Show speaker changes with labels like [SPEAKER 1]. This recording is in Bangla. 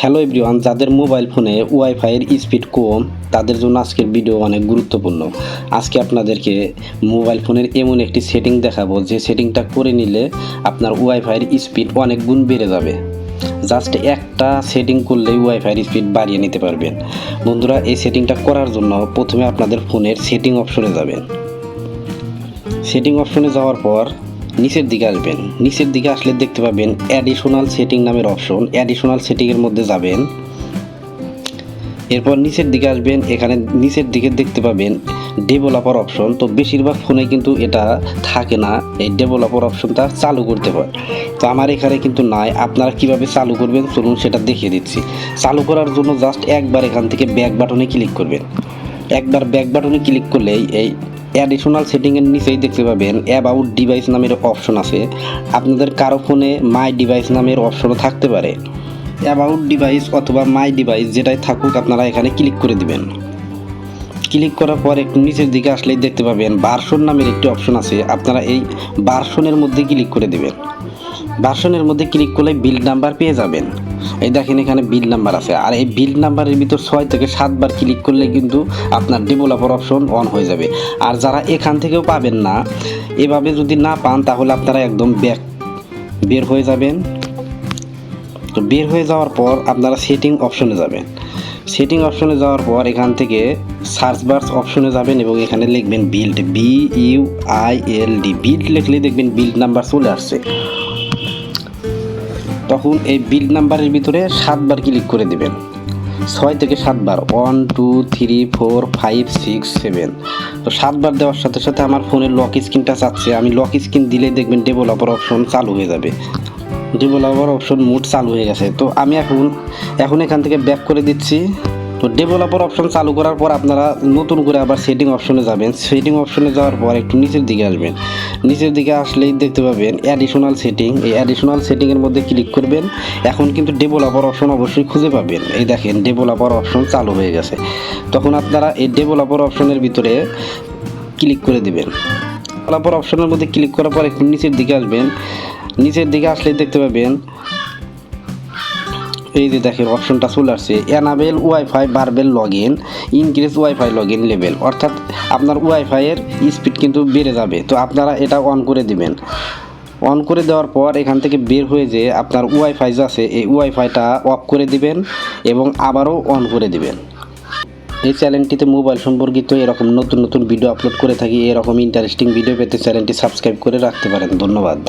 [SPEAKER 1] হ্যালো এভরিওয়ান যাদের মোবাইল ফোনে ওয়াইফাইয়ের স্পিড কম, তাদের জন্য আজকের ভিডিও অনেক গুরুত্বপূর্ণ। আজকে আপনাদেরকে মোবাইল ফোনের এমন একটি সেটিং দেখাবো, যে সেটিংটা করে নিলে আপনার ওয়াইফাইয়ের স্পিড অনেক গুণ বেড়ে যাবে। জাস্ট একটা সেটিং করলেই ওয়াইফাইয়ের স্পিড বাড়িয়ে নিতে পারবেন। বন্ধুরা, এই সেটিংটা করার জন্য প্রথমে আপনাদের ফোনের সেটিং অপশনে যাবেন। সেটিং অপশনে যাওয়ার পর নিচের দিকে আসবেন। নিচের দিকে আসলে দেখতে পাবেন অ্যাডিশনাল সেটিং নামের অপশন অ্যাডিশনাল সেটিংয়ের মধ্যে যাবেন। এরপর নিচের দিকে আসবেন। এখানে নিচের দিকে দেখতে পাবেন ডেভেলপার অপশন তো বেশিরভাগ ফোনে কিন্তু এটা থাকে না। এই ডেভেলপার অপশনটা চালু করতে হয়। তো আমার এখানে কিন্তু নাই। আপনারা কীভাবে চালু করবেন? চলুন সেটা দেখিয়ে দিচ্ছি। চালু করার জন্য জাস্ট একবার এখান থেকে ব্যাক বাটনে ক্লিক করবেন। একবার ব্যাক বাটনে ক্লিক করলেই এই অ্যাডিশনাল সেটিংয়ের নিচেই দেখতে পাবেন অ্যাবাউট ডিভাইস নামের অপশন আছে। আপনাদের কারও ফোনে মাই ডিভাইস নামের অপশনও থাকতে পারে। অ্যাবাউট ডিভাইস অথবা মাই ডিভাইস যেটাই থাকুক আপনারা এখানে ক্লিক করে দিবেন। ক্লিক করার পর একটু নিচের দিকে আসলেই দেখতে পাবেন ভার্সন নামের একটি অপশন আছে। আপনারা এই ভার্সনের মধ্যে ক্লিক করে দিবেন। ভার্সনের মধ্যে ক্লিক করলে বিল নাম্বার পেয়ে যাবেন। এই দেখেন এখানে বিল নাম্বার আছে। আর এই বিল নাম্বারের ভিতর ছয় থেকে সাতবার ক্লিক করলে কিন্তু আপনার ডেভেলপার অপশন অন হয়ে যাবে। আর যারা এখান থেকেও পাবেন না, এভাবে যদি না পান, তাহলে আপনারা একদম ব্যাক বের হয়ে যাবেন। তো বের হয়ে যাওয়ার পর আপনারা সেটিং অপশনে যাবেন। সেটিং অপশনে যাওয়ার পর এখান থেকে সার্চ বার্স অপশনে যাবেন এবং এখানে লিখবেন build B U I L D build লিখলে দেখবেন বিল্ড নাম্বার চলে আসছে। তখন এই বিল নাম্বারের ভিতরে সাতবার ক্লিক করে দেবেন। ছয় থেকে সাতবার one two three four five six seven তো সাতবার দেওয়ার সাথে সাথে আমার ফোনের লক স্ক্রিনটা চাচ্ছে। আমি লক স্ক্রিন দিলেই দেখবেন ডেভেলপার অপশন চালু হয়ে যাবে। ডেভেলপার অপশন মোড চালু হয়ে গেছে। তো আমি এখন এখন এখান থেকে ব্যাক করে দিচ্ছি। তো ডেভেলপার অপশন চালু করার পর আপনারা নতুন করে আবার সেটিং অপশনে যাবেন। সেটিং অপশনে যাওয়ার পর একটু নিচের দিকে আসবেন। নিচের দিকে আসলেই দেখতে পাবেন অ্যাডিশনাল সেটিং এই অ্যাডিশনাল সেটিংয়ের মধ্যে ক্লিক করবেন। এখন কিন্তু ডেভেলপার অপশন অবশ্যই খুঁজে পাবেন। এই দেখেন ডেভেলপার অপশন চালু হয়ে গেছে। তখন আপনারা এই ডেভেলপার অপশনের ভিতরে ক্লিক করে দেবেন। ডেভেলপার অপশনের মধ্যে ক্লিক করার পর একটু নিচের দিকে আসবেন। নিচের দিকে আসলেই দেখতে পাবেন এই যে দেখেন অপশনটা চলে আসছে enable wifi verbose log in increase wifi log in level অর্থাৎ আপনার ওয়াইফাইয়ের স্পিড কিন্তু বেড়ে যাবে। তো আপনারা এটা অন করে দিবেন। অন করে দেওয়ার পর এখান থেকে বের হয়ে যে আপনার ওয়াইফাই যে আছে, এই ওয়াইফাইটা অফ করে দিবেন এবং আবারও অন করে দিবেন। এই চ্যানেলটিতে মোবাইল সম্পর্কিত এরকম নতুন নতুন ভিডিও আপলোড করে থাকি, এরকম ইন্টারেস্টিং ভিডিও পেতে চ্যানেলটি সাবস্ক্রাইব করে রাখতে পারেন। ধন্যবাদ।